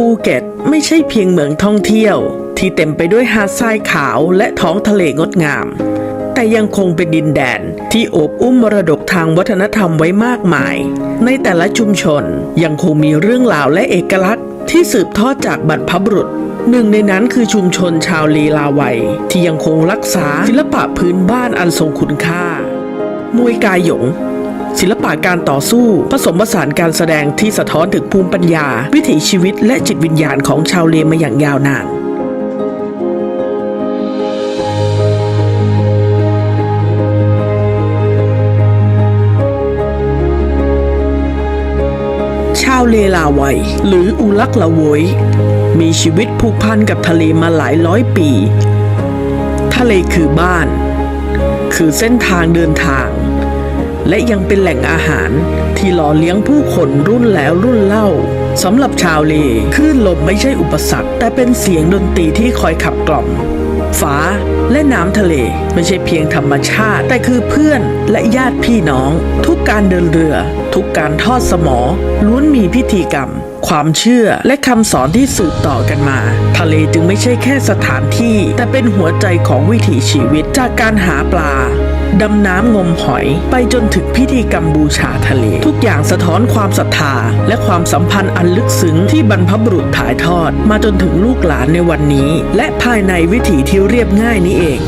ภูเก็ตไม่ใช่เพียงเมืองท่องเที่ยว ที่เต็มไปด้วยหาดทรายขาวและท้องทะเลงดงาม แต่ยังคงเป็นดินแดนที่โอบอุ้มมรดกทางวัฒนธรรมไว้มากมาย ในแต่ละชุมชนยังคงมีเรื่องราวและเอกลักษณ์ ที่สืบทอดจากบรรพบุรุษหนึ่งในนั้นคือชุมชนชาวลีลาวัย ที่ยังคงรักษาศิลปะพื้นบ้านอันทรงคุณค่ามวยกายหยง ศิลปะการต่อสู้ผสมผสานการแสดงที่สะท้อนถึงภูมิปัญญา วิถีชีวิตและจิตวิญญาณของชาวเลมาอย่างยาวนานชาวเลลาวัยหรืออุลักละโวย มีชีวิตผูกพันกับทะเลมาหลายร้อยปี ทะเลคือบ้าน คือเส้นทางเดินทาง และยังเป็นแหล่งอาหารที่หล่อเลี้ยงผู้คนรุ่นแล้วรุ่นเล่าสำหรับชาวเลคลื่นลมไม่ใช่อุปสรรค แต่เป็นเสียงดนตรีที่คอยขับกล่อมฟ้าและน้ำทะเลไม่ใช่เพียงธรรมชาติ แต่คือเพื่อนและญาติพี่น้อง ทุกการเดินเรือ ทุกการทอดสมอล้วนมีพิธีกรรม ความเชื่อและคำสอนที่สืบต่อกันมา ทะเลจึงไม่ใช่แค่สถานที่ แต่เป็นหัวใจของวิถีชีวิตจากการหาปลา ดำน้ำงมหอย ไปจนถึงพิธีกรรมบูชาทะเล ทุกอย่างสะท้อนความศรัทธา และความสัมพันธ์อันลึกซึ้งที่บรรพบุรุษถ่ายทอด มาจนถึงลูกหลานในวันนี้ และภายในวิถีที่เรียบง่ายนี้เอง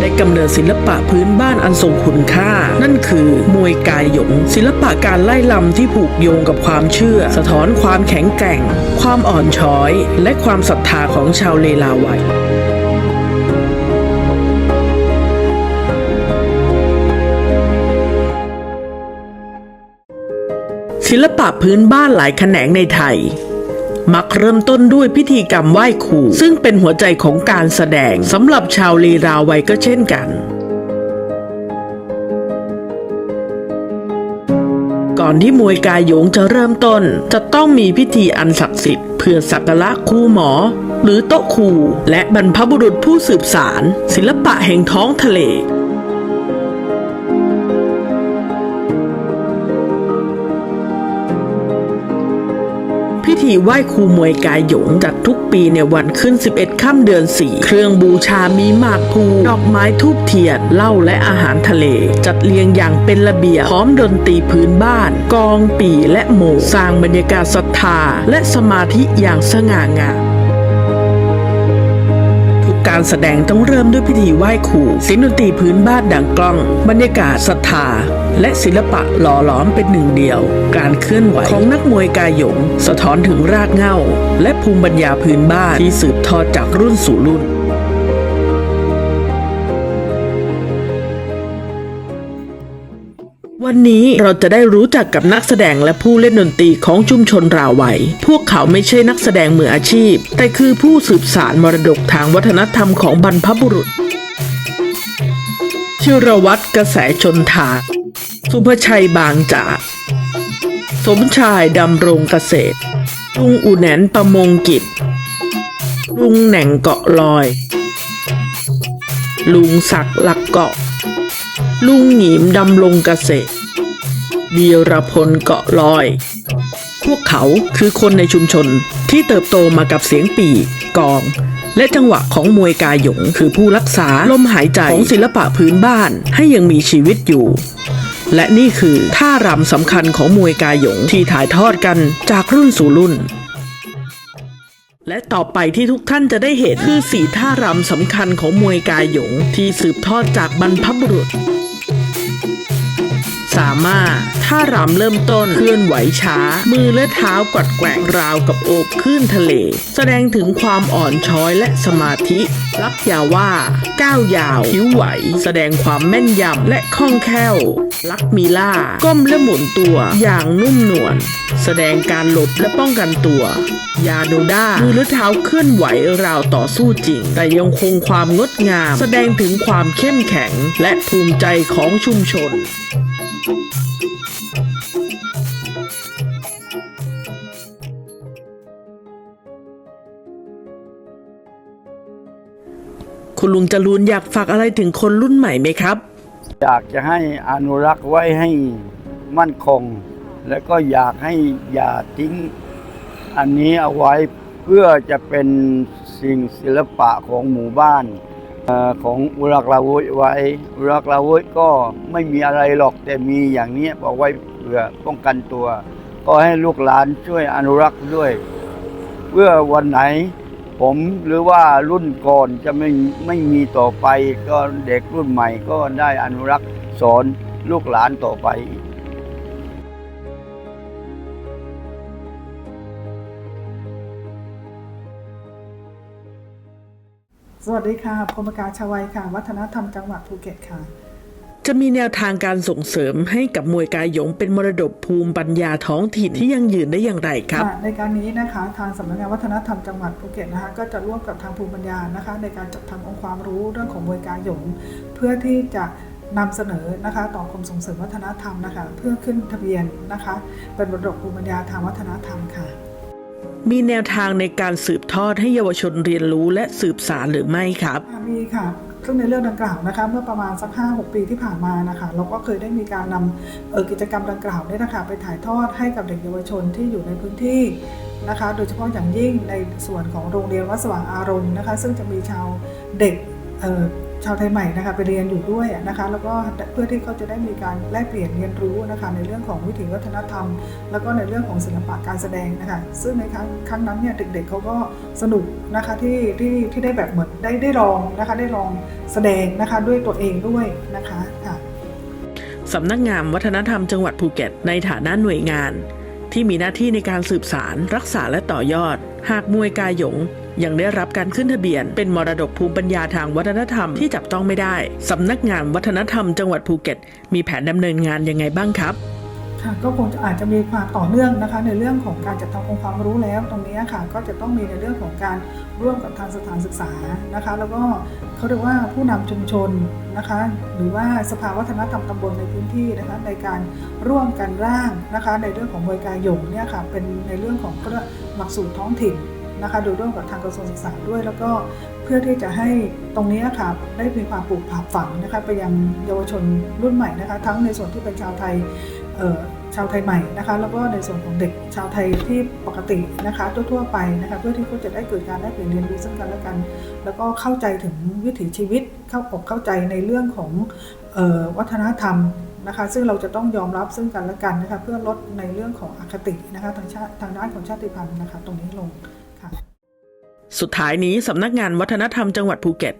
ได้กำเนิดศิลปะพื้นบ้านอันทรงคุณค่า นั่นคือมวยกายหยง ศิลปะการไล่ลำที่ผูกโยงกับความเชื่อ สะท้อนความแข็งแกร่ง ความอ่อนช้อย และความศรัทธาของชาวเลลาวัย ศิลปะพื้นบ้านหลายแขนงในไทย มักเริ่มต้นด้วยพิธีกรรมไหว้ครูซึ่งเป็นหัวใจของการแสดงสำหรับชาวลีราวัยก็เช่นกันก่อนที่มวยกายหยงจะเริ่มต้น จะต้องมีพิธีอันศักดิ์สิทธิ์เพื่อสักการะครูหมอ หรือโต๊ะครูและบรรพบุรุษผู้สืบสาร ศิลปะแห่งท้องทะเล ธีไหว้ครูมวยกายหยงจัดทุกปีในวันขึ้น 11 ค่ำเดือน 4 เครื่องบูชามีหมากพลูดอกไม้ทูบเทียนเหล้าและอาหารทะเล จัดเรียงอย่างเป็นระเบียบพร้อมดนตรีพื้นบ้าน กองปีและโหมสร้างบรรยากาศศรัทธาและสมาธิอย่างสง่างาม ทุกการแสดงต้องเริ่มด้วยพิธีไหว้ครูเสียงดนตรีพื้นบ้านดังกล้อง บรรยากาศศรัทธา และศิลปะหล่อหลอมเป็นหนึ่งเดียว การเคลื่อนไหวของนักมวยกายหยง สะท้อนถึงรากเหง้า และภูมิปัญญาพื้นบ้านที่สืบทอดจากรุ่นสู่รุ่น วันนี้เราจะได้รู้จักกับนักแสดงและผู้เล่นดนตรีของชุมชนราวัย พวกเขาไม่ใช่นักแสดงมืออาชีพ แต่คือผู้สืบสารมรดกทางวัฒนธรรมของบรรพบุรุษ ชิรวัตรกระแสชนทานสุภชัยบางจาก สมชายดำรงเกษตร ลุงอุแหนนประมงกิจ ลุงแหน่งเกาะลอย ลุงศักดิ์หลักเกาะลุงหงีมดำรงเกษตร เดีรพลเกาะลอย พวกเขาคือคนในชุมชนที่เติบโตมากับเสียงปีกอง และจังหวะของมวยกายหยงคือผู้รักษาลมหายใจของศิลปะพื้นบ้านให้ยังมีชีวิตอยู่ และนี่คือท่ารำสำคัญของมวยกายหยงที่ถ่ายทอดกันจากรุ่นสู่รุ่นและต่อไปที่ทุกท่านจะได้เห็นคือสีท่ารำสำคัญของมวยกายหยงที่สืบทอดจากบรรพบุรุษ สามารถท่ารำเริ่มต้นเคลื่อนไหวช้า มือและเท้ากวัดแกว่งราวกับโอบคลื่นทะเล แสดงถึงความอ่อนช้อยและสมาธิลักยาว่า ก้าวยาวผิวไหว แสดงความแม่นยำและคล่องแคล่ว ลักมีล่า ก้มและหมุนตัวอย่างนุ่มนวลแสดงการหลบและป้องกันตัวยาโดด้ามือและเท้าเคลื่อนไหวราวต่อสู้จริง แต่ยังคงความงดงาม แสดงถึงความเข้มแข็งและภูมิใจของชุมชน คุณลุงจรูนอยากฝากอะไรถึงคนรุ่นใหม่ไหมครับ อยากจะให้อนุรักษ์ไว้ให้มั่นคง และก็อยากให้อย่าทิ้งอันนี้เอาไว้เพื่อจะเป็นสิ่งศิลปะของหมู่บ้าน ของอุรักลาวุธไว้อุรักลาวุธก็ไม่มีอะไรหรอกแต่มีอย่างนี้เอาไว้เพื่อป้องกันตัว ก็ให้ลูกหลานช่วยอนุรักษ์ด้วย เพื่อวันไหน ผมหรือว่ารุ่นก่อนจะไม่ไม่มีต่อไป ก็เด็กรุ่นใหม่ก็ได้อนุรักษ์สอนลูกหลานต่อไป สวัสดีค่ะพรหมการชวัยค่ะ วัฒนธรรมจังหวัดภูเก็ตค่ะ จะมีแนวทางการส่งเสริมให้กับมวยกายหยงเป็นมรดกภูมิปัญญาท้องถิ่นที่ยั่งยืนได้อย่างไรครับค่ะในการนี้นะคะทางสำนักงานวัฒนธรรมจังหวัดภูเก็ตนะคะก็จะร่วมกับทางภูมิปัญญานะคะ ในการจัดทำองค์ความรู้เรื่องของมวยกายหยง เพื่อที่จะนำเสนอนะคะต่อกรมส่งเสริมวัฒนธรรมนะคะ เพื่อขึ้นทะเบียนนะคะ เป็นมรดกภูมิปัญญาทางวัฒนธรรมค่ะ มีแนวทางในการสืบทอดให้เยาวชนเรียนรู้และสืบสารหรือไม่ครับ มีค่ะซึ่งในเรื่องดังกล่าวนะคะเมื่อประมาณสัก 5 6 ปีที่ผ่านมานะคะเราก็เคยได้มีการนำกิจกรรมดังกล่าวเนี่ยนะคะไปถ่ายทอดให้กับเด็กเยาวชนที่อยู่ในพื้นที่นะคะ โดยเฉพาะอย่างยิ่งในส่วนของโรงเรียนวัดสว่างอารมณ์นะคะ ซึ่งจะมีชาวเด็ก ชาวไทยใหม่นะคะไปเรียนอยู่ด้วยนะคะแล้วก็เพื่อที่เขาจะได้มีการแลกเปลี่ยนเรียนรู้นะคะในเรื่องของวิถีวัฒนธรรม แล้วก็ในเรื่องของศิลปะการแสดงนะคะซึ่งในครั้งครั้งนั้นเนี่ยเด็กๆเขาก็สนุกนะคะที่ที่ที่ได้แบบเหมือนได้ได้ลองนะคะได้ลองแสดงนะคะด้วยตัวเองด้วยนะคะค่ะสำนักงานวัฒนธรรมจังหวัดภูเก็ต ในฐานะหน่วยงาน ที่มีหน้าที่ในการสืบสารรักษาและต่อยอด หากมวยกายหยง ยังได้รับการขึ้นทะเบียน เป็นมรดกภูมิปัญญาทางวัฒนธรรมที่จับต้องไม่ได้สำนักงานวัฒนธรรมจังหวัดภูเก็ต มีแผนดำเนินงานยังไงบ้างครับค่ะก็คงจะอาจจะมีความต่อเนื่องนะคะ ในเรื่องของการจัดทำองค์ความรู้แล้ว ตรงนี้ค่ะก็จะต้องมีในเรื่องของการร่วมกับทางสถานศึกษานะคะ แล้วก็เขาเรียกว่าผู้นำชุมชนนะคะ หรือว่าสภาวัฒนธรรมตำบลในพื้นที่นะคะในการร่วมกันร่างนะคะ ในเรื่องของมวยกายหยงเนี่ยค่ะเป็นในเรื่องของเขาเรียกหลักสูตรท้องถิ่น นะคะโดยร่วมกับทางกระทรวงศึกษาด้วย แล้วก็เพื่อที่จะให้ตรงนี้ค่ะได้มีความปลูกผับฝังนะคะไปยังเยาวชนรุ่นใหม่นะคะทั้งในส่วนที่เป็นชาวไทยชาวไทยใหม่นะคะแล้วก็ในส่วนของเด็กชาวไทยที่ปกตินะคะทั่วๆไปนะคะเพื่อที่เขาจะได้เกิดการได้เปลี่ยนเรียนรู้ซึ่งกันและกัน แล้วก็เข้าใจถึงวิถีชีวิตเข้าอกเข้าใจในเรื่องของออวัฒนธรรมนะคะซึ่งเราจะต้องยอมรับซึ่งกันและกันนะคะเพื่อลดในเรื่องของอคตินะคะทางชาติทางด้านของชาติพันธุ์นะคะตรงนี้ลง สุดท้ายนี้สำนักงานวัฒนธรรมจังหวัดภูเก็ต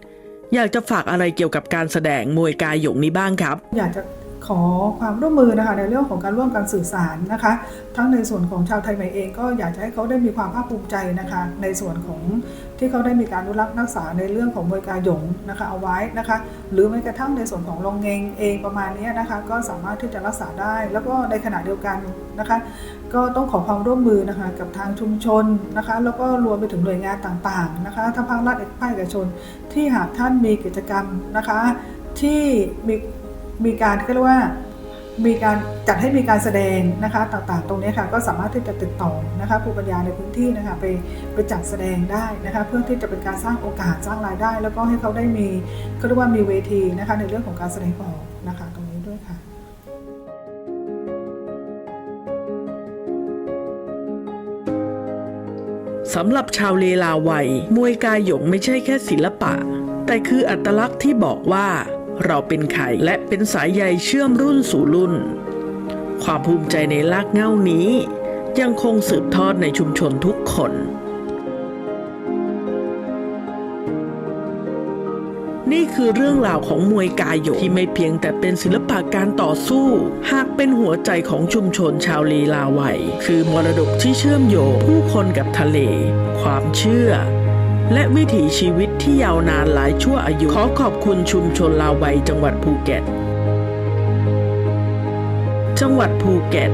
อยากจะฝากอะไรเกี่ยวกับการแสดงมวยกายหยงนี้บ้างครับ อยากจะ ขอความร่วมมือนะคะในเรื่องของการร่วมกันสื่อสารนะคะ ทั้งในส่วนของชาวไทยใหม่เองก็อยากจะให้เขาได้มีความภาคภูมิใจนะคะ ในส่วนของที่เขาได้มีการอนุรักษ์รักษาในเรื่องของมวยกายหยงนะคะเอาไว้นะคะ หรือแม้กระทั่งในส่วนของลองเงงเองประมาณนี้นะคะก็สามารถที่จะรักษาได้ แล้วก็ในขณะเดียวกันนะคะ ก็ต้องขอความร่วมมือนะคะกับทางชุมชนนะคะ แล้วก็รวมไปถึงหน่วยงานต่างๆนะคะทั้งภาครัฐภาคเอกชน ที่หากท่านมีกิจกรรมนะคะ ที่มี มีการก็เรียกว่ามีการจัดให้มีการแสดงนะคะต่างๆ ตรงนี้ค่ะก็สามารถที่จะติดต่อนะคะภูมิปัญญาในพื้นที่นะคะไปไปจัดแสดงได้นะคะเพื่อที่จะเป็นการสร้างโอกาสสร้างรายได้ แล้วก็ให้เขาได้มีเขาเรียกว่ามีเวทีนะคะในเรื่องของการแสดงออกนะคะตรงนี้ด้วยค่ะสำหรับชาวเลลาวัยมวยกายหยงไม่ใช่แค่ศิลปะ แต่คืออัตลักษณ์ที่บอกว่า เราเป็นใครและเป็นสายใยเชื่อมรุ่นสู่รุ่น ความภูมิใจในลากเง้านี้ ยังคงสืบทอดในชุมชนทุกคน นี่คือเรื่องราวของมวยกายหยที่ไม่เพียงแต่เป็นศิลปะการต่อสู้ หากเป็นหัวใจของชุมชนชาวลีลาวัย คือมรดกที่เชื่อมโยงผู้คนกับทะเล ความเชื่อ และวิถีชีวิตที่ยาวนานหลายชั่วอายุ ขอขอบคุณชุมชนลาวัยจังหวัดภูเก็ต จังหวัดภูเก็ต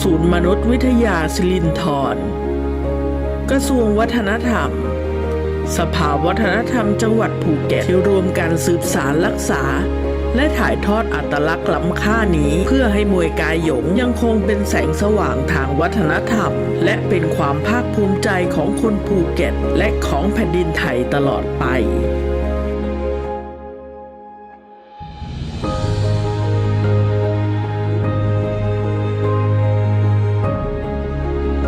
ศูนย์มนุษยวิทยาสิรินธรกระทรวงวัฒนธรรม สภาวัฒนธรรมจังหวัดภูเก็ตที่รวมกันสืบสารรักษา และถ่ายทอดอัตลักษณ์ล้ำค่านี้ เพื่อให้มวยกายหยงยังคงเป็นแสงสว่างทางวัฒนธรรม และเป็นความภาคภูมิใจของคนภูเก็ต และของแผ่นดินไทยตลอดไป